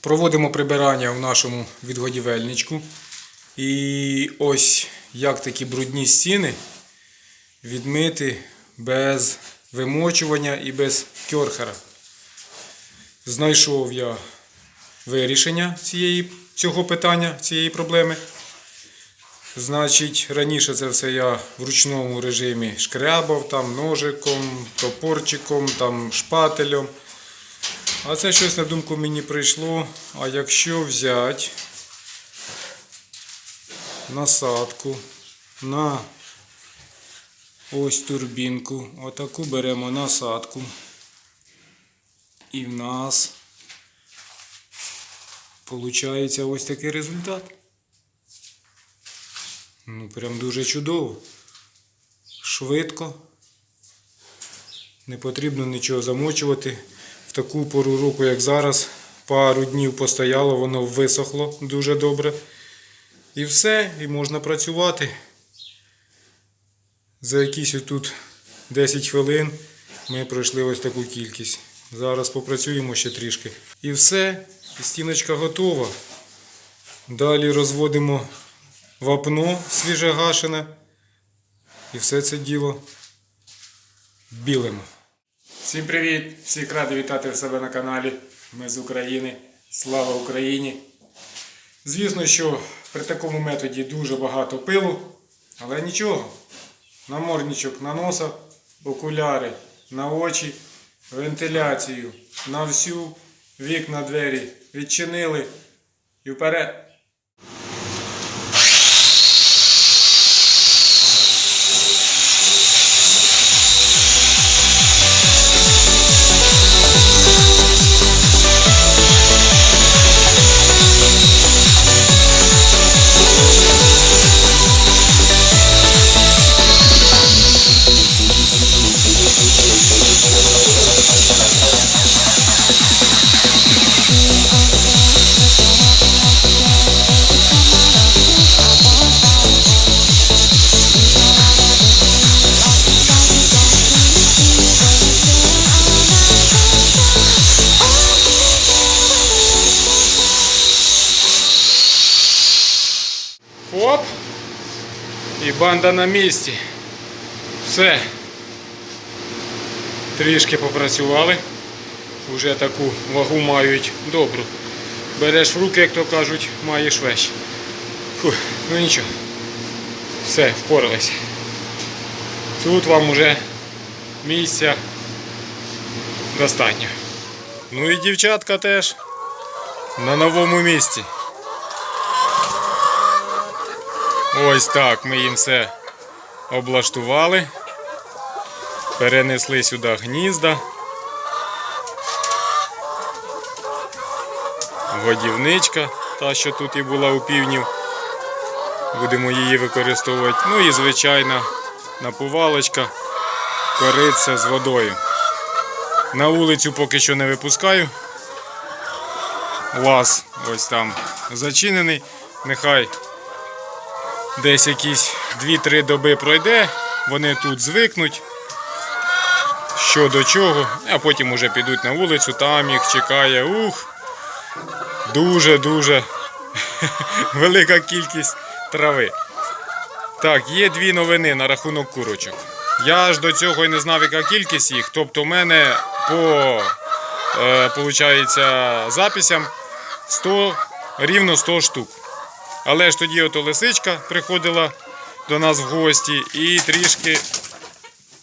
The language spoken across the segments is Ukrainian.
Проводимо прибирання в нашому відгодівельничку. І ось як такі брудні стіни відмити без вимочування і без кьорхера. Знайшов я вирішення цієї, цього питання, цієї проблеми. Значить, раніше це все я в ручному режимі шкрябав, там ножиком, топорчиком, там шпателем. А це щось на думку мені прийшло. А якщо взяти насадку на ось турбінку, отаку беремо насадку. І в нас виходить ось такий результат. Ну, прям дуже чудово. Швидко. Не потрібно нічого замочувати. В таку пору року, як зараз, пару днів постояло, воно висохло дуже добре. І все, і можна працювати. За якісь тут 10 хвилин ми пройшли ось таку кількість. Зараз попрацюємо ще трішки. І все, стіночка готова. Далі розводимо вапно свіжегашене. І все це діло білимо. Всім привіт! Всіх радий вітати в себе на каналі. Ми з України. Слава Україні! Звісно, що при такому методі дуже багато пилу, але нічого. Намордничок на носа, окуляри на очі, вентиляцію на всю, вікна, двері відчинили і вперед. Банда на місці. Все. Трішки попрацювали. Уже таку вагу мають добру. Береш в руки, як то кажуть, маєш вещь. Фух, ну нічого. Все, впоралися. Тут вам уже місця достатньо. Ну і дівчатка теж на новому місці. Ось так ми їм все облаштували. Перенесли сюди гнізда. Годівничка, та, що тут і була у півнів. Будемо її використовувати. Ну і звичайна напувалочка, кориця з водою. На вулицю поки що не випускаю. Лаз ось там зачинений. Нехай десь якісь 2-3 доби пройде, вони тут звикнуть. Що до чого, а потім уже підуть на вулицю, там їх чекає. Ух, дуже-дуже велика кількість трави. Так, є дві новини на рахунок курочок. Я ж до цього і не знав, яка кількість їх. Тобто, в мене по е, записям 100, рівно 100 штук. Але ж тоді ото лисичка приходила до нас в гості і трішки.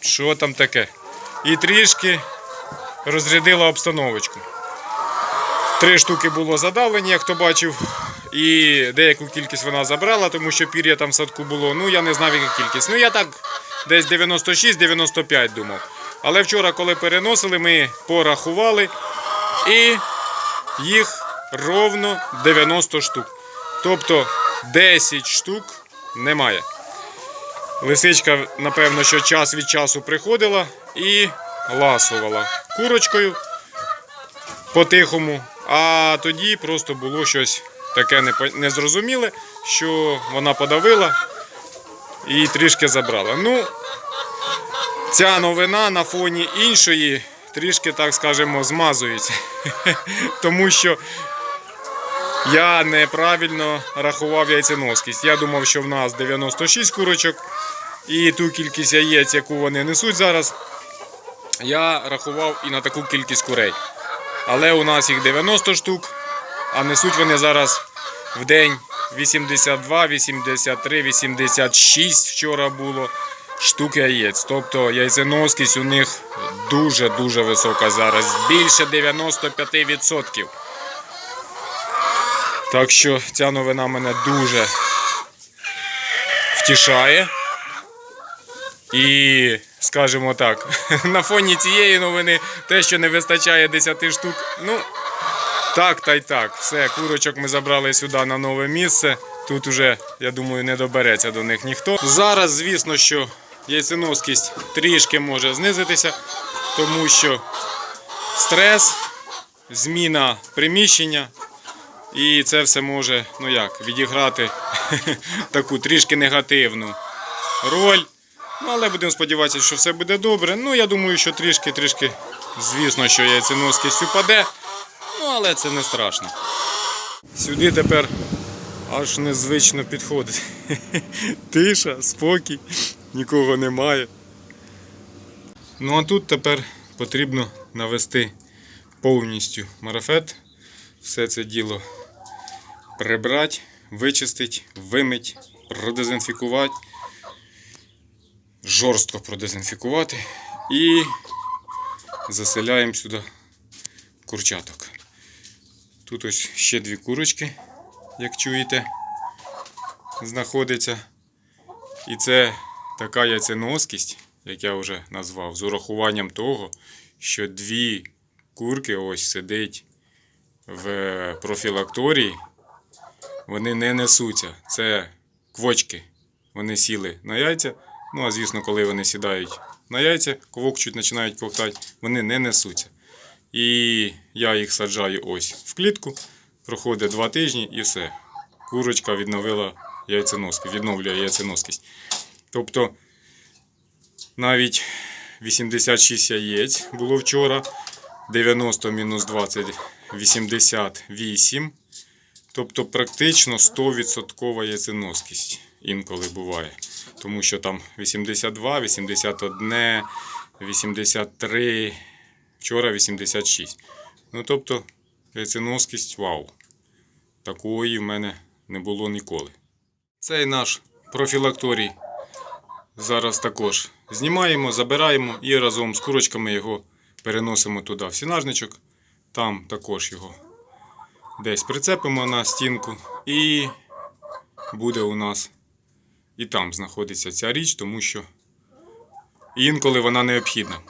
Що там таке? І трішки розрядила обстановочку. Три штуки було задавлені, як хто бачив. І деяку кількість вона забрала, тому що пір'я там в садку було. Ну, я не знав, яка кількість. Ну, я так десь 96-95 думав. Але вчора, коли переносили, ми порахували і їх ровно 90 штук. Тобто 10 штук немає. Лисичка, напевно, що час від часу приходила і ласувала курочкою по-тихому, а тоді просто було щось таке незрозуміле, що вона подавила і трішки забрала. Ну, ця новина на фоні іншої трішки, так скажемо, змазується. Тому що я неправильно рахував яйценоскість. Я думав, що в нас 96 курочок. І ту кількість яєць, яку вони несуть зараз, я рахував і на таку кількість курей. Але у нас їх 90 штук, а несуть вони зараз в день 82, 83, 86 вчора було штук яєць. Тобто яйценоскість у них дуже-дуже висока зараз. Більше 95%. Так що ця новина мене дуже втішає. І, скажімо так, на фоні цієї новини те, що не вистачає 10 штук, ну, так та й так. Все, курочок ми забрали сюди на нове місце. Тут уже, я думаю, не добереться до них ніхто. Зараз, звісно, що яйценоскість трішки може знизитися, тому що стрес, зміна приміщення. І це все може, ну як, відіграти таку трішки негативну роль. Ну, але будемо сподіватися, що все буде добре. Ну, я думаю, що трішки-трішки, звісно, що яйценоскість упаде. Ну, але це не страшно. Сюди тепер аж незвично підходить. Тиша, спокій, нікого немає. Ну а тут тепер потрібно навести повністю марафет. Все це діло прибрати, вичистити, вимити, продезінфікувати, жорстко продезінфікувати і заселяємо сюди курчаток. Тут ось ще дві курочки, як чуєте, знаходиться. І це така яйценоскість, як я вже назвав, з урахуванням того, що дві курки ось сидить в профілакторії, вони не несуться. Це квочки. Вони сіли на яйця. Ну, а звісно, коли вони сідають на яйця, ковокчуть, починають ковтати, вони не несуться. І я їх саджаю ось в клітку, проходить два тижні і все. Курочка відновила яйценоскість, відновлює яйценоскість. Тобто навіть 86 яєць було вчора, 90 мінус 20 88. Тобто практично 100% яйценоскість інколи буває. Тому що там 82, 81, 83, вчора 86. Ну тобто яйценоскість вау. Такої в мене не було ніколи. Цей наш профілакторій зараз також знімаємо, забираємо і разом з курочками його переносимо туди в сінажничок. Там також його десь прицепимо на стінку, і буде у нас і там знаходиться ця річ, тому що інколи вона необхідна.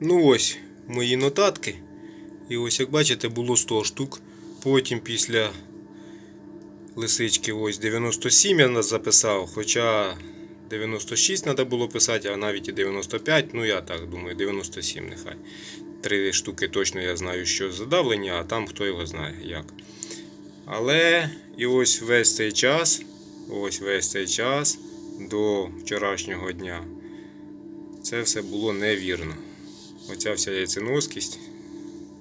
Ну ось мої нотатки. І ось, як бачите, було 100 штук. Потім після лисички ось 97 я записав, хоча 96 треба було писати, а навіть і 95, ну я так думаю, 97 нехай. Три штуки точно я знаю, що задавлення, а там хто його знає як. Але і ось весь цей час, ось весь цей час до вчорашнього дня це все було невірно. Оця вся яйценоскість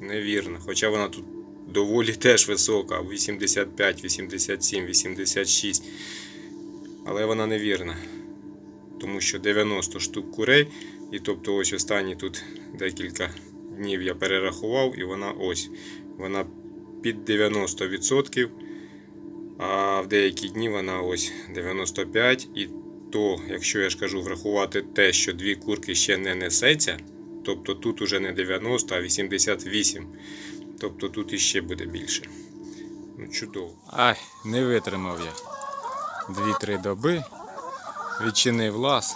невірна. Хоча вона тут доволі теж висока, 85, 87, 86. Але вона невірна. Тому що 90 штук курей, і тобто ось останні тут декілька днів я перерахував, і вона ось вона під 90%, а в деякі дні вона ось 95%. І то, якщо я ж кажу, врахувати те, що дві курки ще не несеться, тобто тут уже не 90, а 88. Тобто тут іще буде більше. Ну, чудово. Ай, не витримав я. Дві-три доби. Відчинив лаз.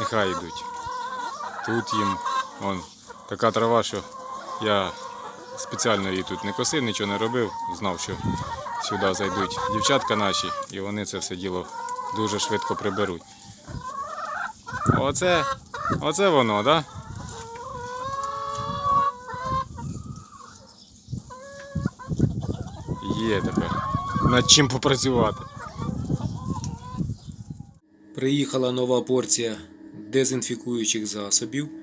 Нехай йдуть. Тут їм он, така трава, що я спеціально її тут не косив, нічого не робив. Знав, що сюди зайдуть дівчатка наші, і вони це все діло дуже швидко приберуть. Оце, оце воно, так? Да? Є тепер. Над чим попрацювати. Приїхала нова порція дезінфікуючих засобів.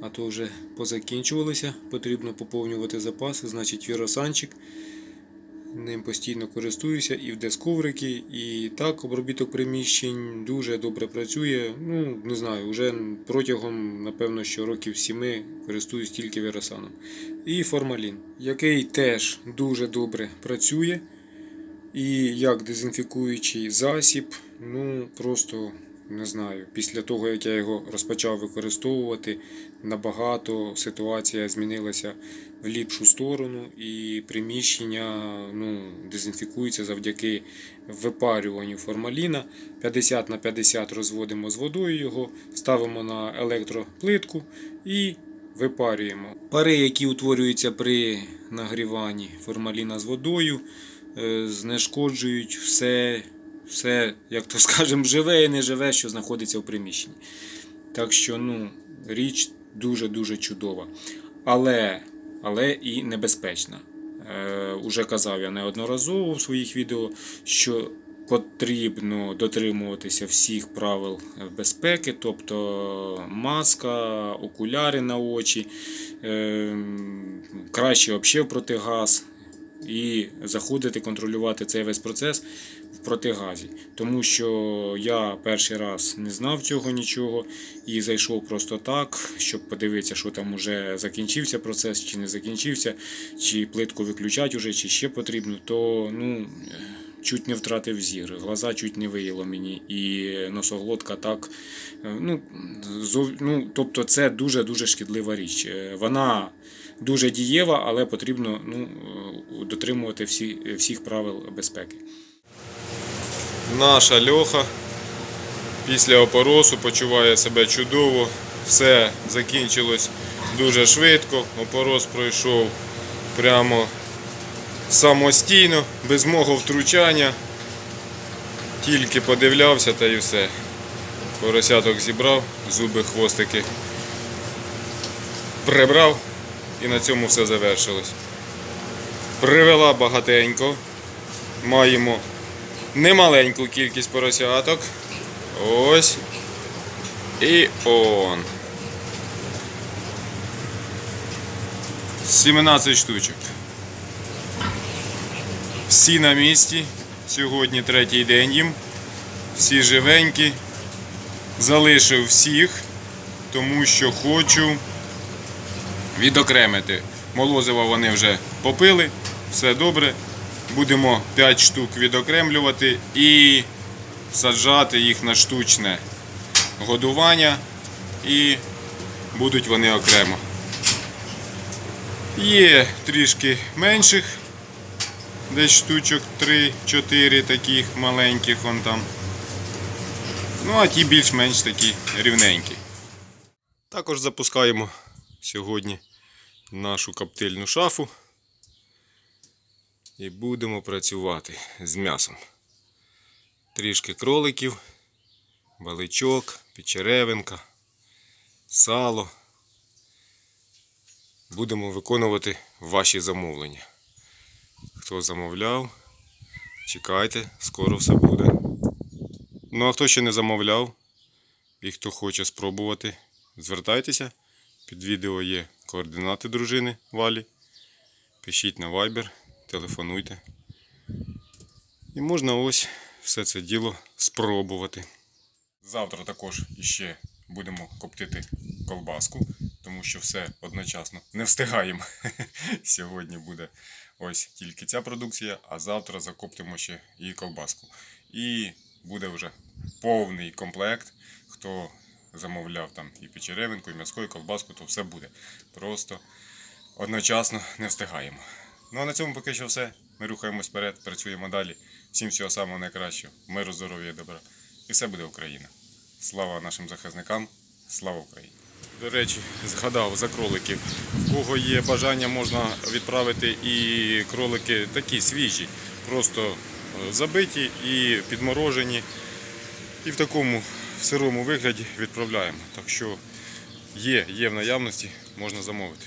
А то вже позакінчувалися. Потрібно поповнювати запаси. Значить, віросанчик Ним постійно користуюся і в десковрики, і так обробіток приміщень дуже добре працює. Ну, не знаю, вже протягом, напевно, що років сіми користуюсь тільки віросаном. І формалін, який теж дуже добре працює. І як дезінфікуючий засіб, ну просто не знаю. Після того, як я його розпочав використовувати, набагато ситуація змінилася в ліпшу сторону, і приміщення ну, дезінфікується завдяки випарюванню формаліна. 50 на 50 розводимо з водою його, ставимо на електроплитку і випарюємо. Пари, які утворюються при нагріванні формаліна з водою, е, знешкоджують все, все, як то скажемо, живе і неживе, що знаходиться в приміщенні. Так що, ну, річ дуже-дуже чудова. Але, але і небезпечна. Е, уже казав я неодноразово в своїх відео, що потрібно дотримуватися всіх правил безпеки, тобто маска, окуляри на очі, е, краще взагалі протигаз і заходити, контролювати цей весь процес в протигазі. Тому що я перший раз не знав цього нічого і зайшов просто так, щоб подивитися, що там уже закінчився процес, чи не закінчився, чи плитку виключать уже, чи ще потрібно, то ну. Чуть не втратив зір, глаза чуть не виїло мені, і носоглотка так. е, Ну, зов... ну, тобто це дуже-дуже шкідлива річ. Е, Вона дуже дієва, але потрібно ну, е, дотримувати всі, всіх правил безпеки. Наша льоха після опоросу почуває себе чудово. Все закінчилось дуже швидко. Опорос пройшов прямо самостійно, без мого втручання. Тільки подивлявся та і все. Поросяток зібрав, зуби, хвостики прибрав і на цьому все завершилось. Привела багатенько. Маємо немаленьку кількість поросяток. Ось. І он. 17 штучок. Всі на місці. Сьогодні третій день їм. Всі живенькі. Залишив всіх, тому що хочу відокремити. Молозива вони вже попили, все добре. Будемо 5 штук відокремлювати і саджати їх на штучне годування і будуть вони окремо. Є трішки менших, десь штучок 3-4 таких маленьких вон там. Ну, а ті більш-менш такі рівненькі. Також запускаємо сьогодні нашу коптильну шафу і будемо працювати з м'ясом. Трішки кроликів, баличок, печеревинка, сало. Будемо виконувати ваші замовлення. Хто замовляв, чекайте, скоро все буде. Ну а хто ще не замовляв і хто хоче спробувати, звертайтеся. Під відео є координати дружини Валі. Пишіть на Viber, телефонуйте. І можна ось все це діло спробувати. Завтра також іще будемо коптити колбаску, тому що все одночасно не встигаємо. Сьогодні буде ось тільки ця продукція, а завтра закоптимо ще і колбаску. І буде вже повний комплект. Хто замовляв там і печеревинку, і м'яско, і колбаску, то все буде. Просто одночасно не встигаємо. Ну а на цьому поки що все. Ми рухаємось вперед, працюємо далі. Всім всього самого найкращого, миру, здоров'я добра. І все буде Україна. Слава нашим захисникам, слава Україні! До речі, згадав за кроликів. В кого є бажання, можна відправити і кролики такі свіжі, просто забиті і підморожені. І в такому сирому вигляді відправляємо. Так що є, є в наявності, можна замовити.